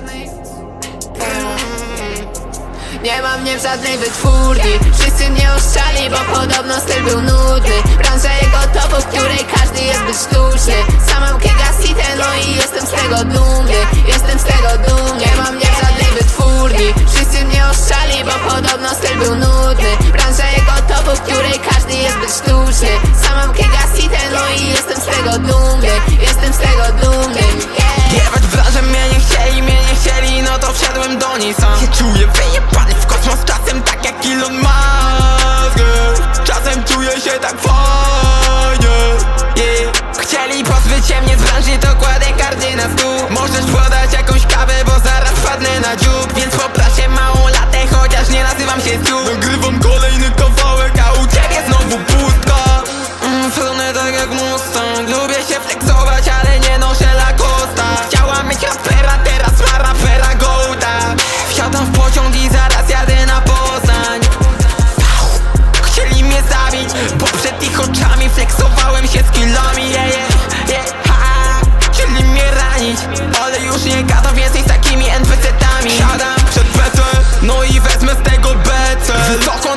Mm. nie mam mnie w żadnej wytwórni. Wszyscy mnie oszczali, bo podobno styl był nudny. Branża jego topu, w której każdy jest być sztuczny. Sam mam gigasite, no i jestem z tego dumny. Jestem z tego dumny. Nie mam mnie w żadnej wytwórni. Wszyscy mnie oszczali, bo podobno styl był nudny. Branża jego topu, w której każdy jest być sztuczny. Sam niej sam Się czuję wyjebany w kosmos, czasem tak jak Elon Musk. Czasem czuję się tak fajnie yeah. Chcieli pozbyć mnie z branży, to kładę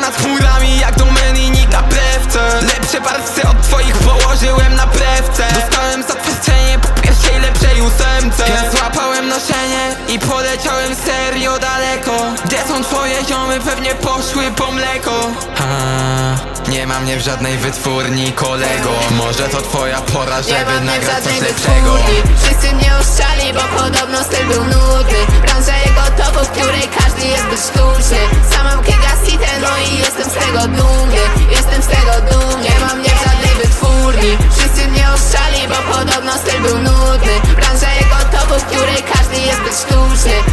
nad chmurami jak Dominik na prewce Lepsze barwce od twoich położyłem na prewce. Dostałem zatwierdzenie po pierwszej lepszej ósemce. Ja złapałem noszenie i poleciałem serio daleko. Gdzie są twoje ziomy? Pewnie poszły po mleko. Ha, Nie ma mnie w żadnej wytwórni kolego. Może to twoja pora, żeby nagrać coś lepszego. Wszyscy mnie exclusive.